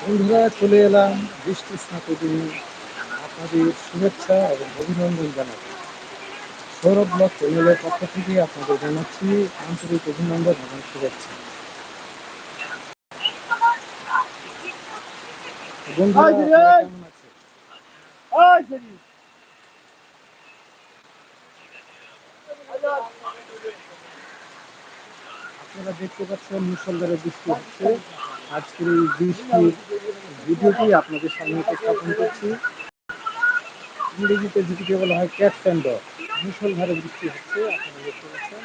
বন্ধুরা, চলে এলাম বৃষ্টি স্নাত আপনাদের শুভেচ্ছা এবং অভিনন্দন জানাতে সৌরভ ব্লগ চ্যানেলের পক্ষ থেকে আপনাদের জানাচ্ছি আন্তরিক অভিনন্দন এবং শুভেচ্ছা। বন্ধুরা কেমন আছেন? আপনারা দেখতে পাচ্ছেন মুসলধারে বৃষ্টি হচ্ছে। আজকের এই বৃষ্টির ভিডিওটি আপনাদের সামনে উপস্থাপন করছি। ইংরেজিতে যেটিকে বলা হয় ক্যাট স্ট্যান্ডার মুসলধারে বৃষ্টি হচ্ছে, আপনারা দেখতে পাচ্ছেন।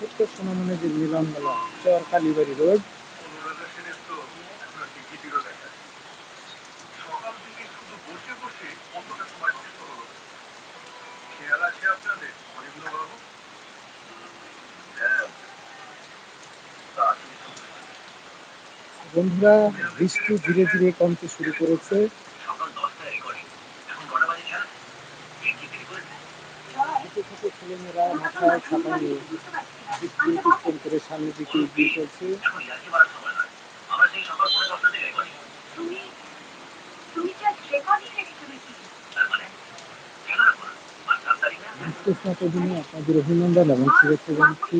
উত্তর যে মিলন মেলা চর কালীবাড়ি রোড। বন্ধুরা বৃষ্টি ধীরে ধীরে কমতে শুরু করেছে। ছোট ছেলেমেয়েরা মাথায় ছাতা নিয়ে বৃষ্টি অতিক্রম করে দিনে আপনাদের অভিনন্দন এবং শুভেচ্ছা জানাচ্ছি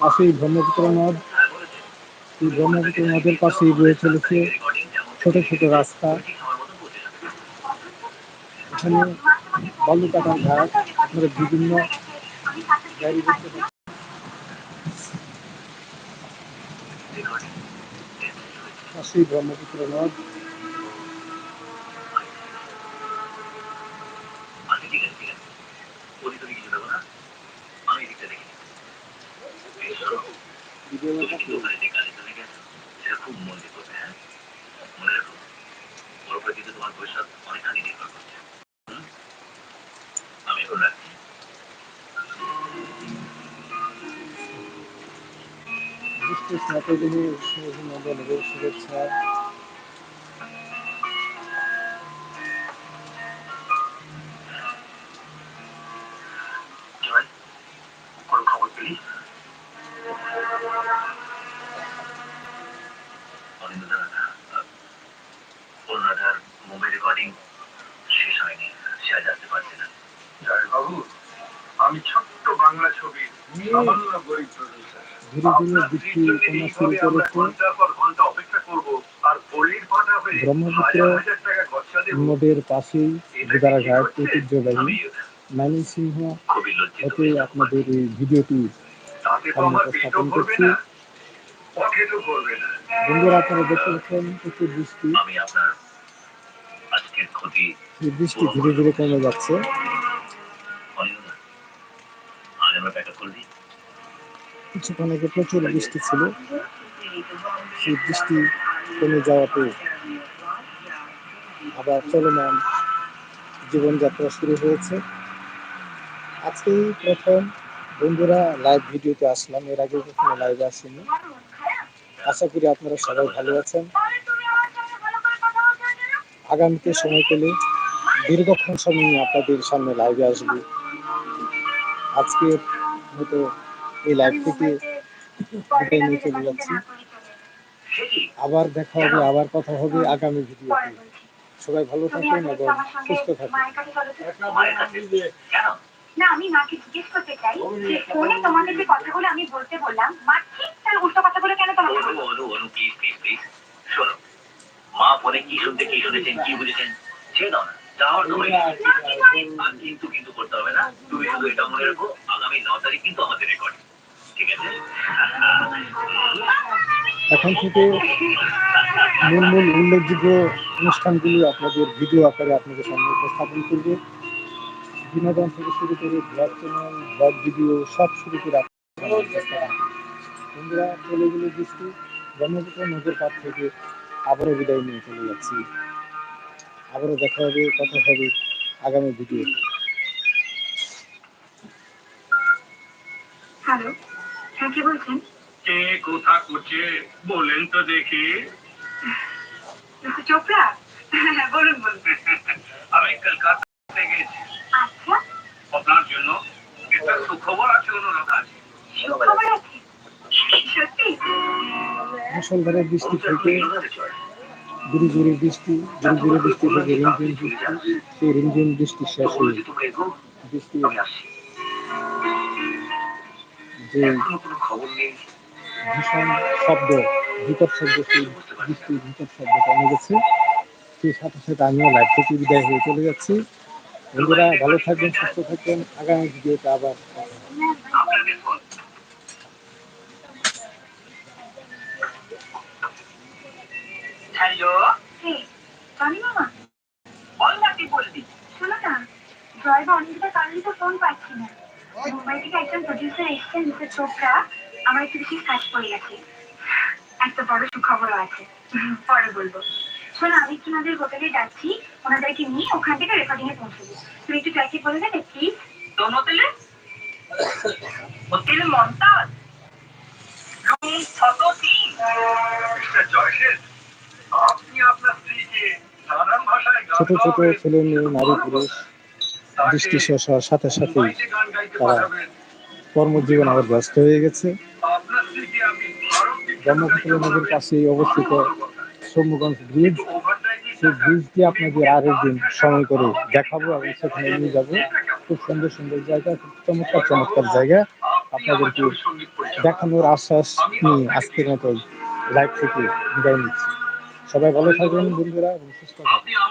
পাশেই ব্রহ্মপুত্র নদ এই ব্রহ্মপুত্র নদের পাশেই বয়ে চলেছে ছোট ছোট রাস্তা এখানে বালুকাটার ঘাট, আপনারা বিভিন্ন গাড়ি দেখতে পাচ্ছেন রেকর্ডিং পাশেই ব্রহ্মপুত্র নদ আচ্ছা ঠিক আছে ঠিক আছে ওদিক তোদিক কিছু দেবো না আমি এদিকটা দেখি বেশ করো। ভিডিও তুমি কিন্তু ওখানে যে কাজে চলে ব্রহ্মপুত্র নদ খুব মন হ্যাঁ? মনে রাখো কিন্তু তোমার ভবিষ্যৎ পারছে না বাবু আমি ছোট্ট বাংলা ছবির সামান্য গরিব প্রডিউসার ধীরে ধীরে বৃষ্টি কমা শুরু করেছে ব্রহ্মপুত্র নদের পাশেই গোদারাঘাট ঐতিহ্যবাহী আমি ময়মনসিংহ হতে আপনাদের এই ভিডিওটি উপস্থাপন করছি। বন্ধুরা আপনারা দেখতে পাচ্ছেন প্রচুর বৃষ্টি। বৃষ্টি ধীরে ধীরে কমে যাচ্ছে। আমরা দিই। কিছুক্ষণ আগে প্রচুর বৃষ্টি ছিল। সেই বৃষ্টি কমে যাওয়াতে আবার চলমান জীবনযাত্রা শুরু হয়েছে। আজকেই প্রথম। বন্ধুরা লাইভ ভিডিওতে আসলাম। এর আগে কখনো লাইভে আসিনি। আশা করি আপনারা সবাই ভালো আছেন? আগামীতে সময় পেলে দীর্ঘক্ষণ সময় নিয়ে আপনাদের সামনে লাইভে আসব। আজকে হয়তো এই লাইভ থেকে বিদায় নিয়ে চলে যাচ্ছি। আবার দেখা হবে আবার কথা হবে আগামী ভিডিওতে সবাই ভালো থাকুন এবং সুস্থ থাকুন না আমি মাকে জিজ্ঞেস করতে চাই যে ফোনে তোমাকে যে কথাগুলো আমি বলতে বললাম মা ঠিক তার উল্টো কথাগুলো কেন তোমাকে Anu? Anu Anu please please please শোনো মা ফোনে কি শুনতে কি শুনেছেন কি বুঝেছেন ছেড়ে দাও না। যাওয়ার তো গেছে। আর কিন্তু কিন্তু করতে হবে না। তুমি শুধু এটা মনে রাখো আগামী ন তারিখ কিন্তু আমাদের রেকর্ড এখন থেকে মূল মূল উল্লেখযোগ্য অনুষ্ঠানগুলি আপনাদের ভিডিও আকারে আপনাদের সামনে উপস্থাপন করবে। বিনোদন থেকে শুরু করে ব্লগ চ্যানেল, ব্লগ ভিডিও সব শুরু করে বন্ধুরা, চলে গেলে বৃষ্টি। ব্রহ্মপুত্র নদীর পাড় থেকে আবারও বিদায় নিয়ে চলে যাচ্ছি। আবারও দেখা হবে, কথা হবে আগামী ভিডিও হ্যালো। হ্যাঁ কে বলছেন? কে কোথা করছে বলেন তো দেখি। চোপড়া? হ্যাঁ বলুন বলুন। আমি কলকাতা গেছি। আচ্ছা। আপনার জন্য একটা সুখবর আছে অনুরোধ আছে। খবর আছে? সত্যি? মুসলধারে বৃষ্টি থেকে গুড়ি গুড়ি বৃষ্টি গুড়ি গুড়ি বৃষ্টি থেকে রিমঝিম বৃষ্টি সেই রিমঝিম বৃষ্টি শেষ হয়ে বৃষ্টি কোনো নেই ভীষণ শব্দ বিকট শব্দ, সেই বৃষ্টির বিকট শব্দ কমে গেছে। সেই সাথে সাথে আমিও লাইভ থেকে বিদায় হয়ে চলে যাচ্ছি। বন্ধুরা, ভালো থাকবেন, সুস্থ থাকবেন। আগামী ভিডিওতে আবার হ্যালো? কে জানি মামা বল না কি বলবি। শোনো না ড্রাইভার অনেকটা কারণে তো ফোন পাচ্ছি না। মুম্বাই থেকে একজন প্রডিউসার এসেছেন মিস্টার চোপড়া। আমার একটু কাজ পড়ে গেছে। একটা বড় সুখবরও আছে। পরে বলব। শোনো আমি একটু ওনাদের হোটেলে যাচ্ছি। ওনাদেরকে নিয়ে ওখান থেকে রেকর্ডিং এ পৌঁছে দিই তুমি একটু ট্র্যাকে বলে দেবে প্লিজ কোন হোটেলে? হোটেল মমতাজ? রুম ছশো তিন মিস্টার জয়সেন আপনি আপনার স্ত্রীকে নানান ভাষায় ছোট ছোট ছেলে মেয়ে নারী পুরুষ। বৃষ্টি শেষ হওয়ার সাথে সাথেই তারা কর্মজীবন আবার ব্যস্ত হয়ে গেছে ব্রহ্মপুত্র নদীর। পাশেই অবস্থিত সৌম্যগঞ্জ ব্রিজ সেই ব্রিজটি আপনাদের আরেকদিন সময় করে দেখাবো এবং সেখানে নিয়ে যাব খুব সুন্দর সুন্দর জায়গা, খুব চমৎকার চমৎকার জায়গা আপনাদেরকে। দেখানোর আশ্বাস নিয়ে আজকের মতো লাইভ থেকে বিদায় নিচ্ছি সবাই ভালো থাকবেন বন্ধুরা এবং সুস্থ থাকবেন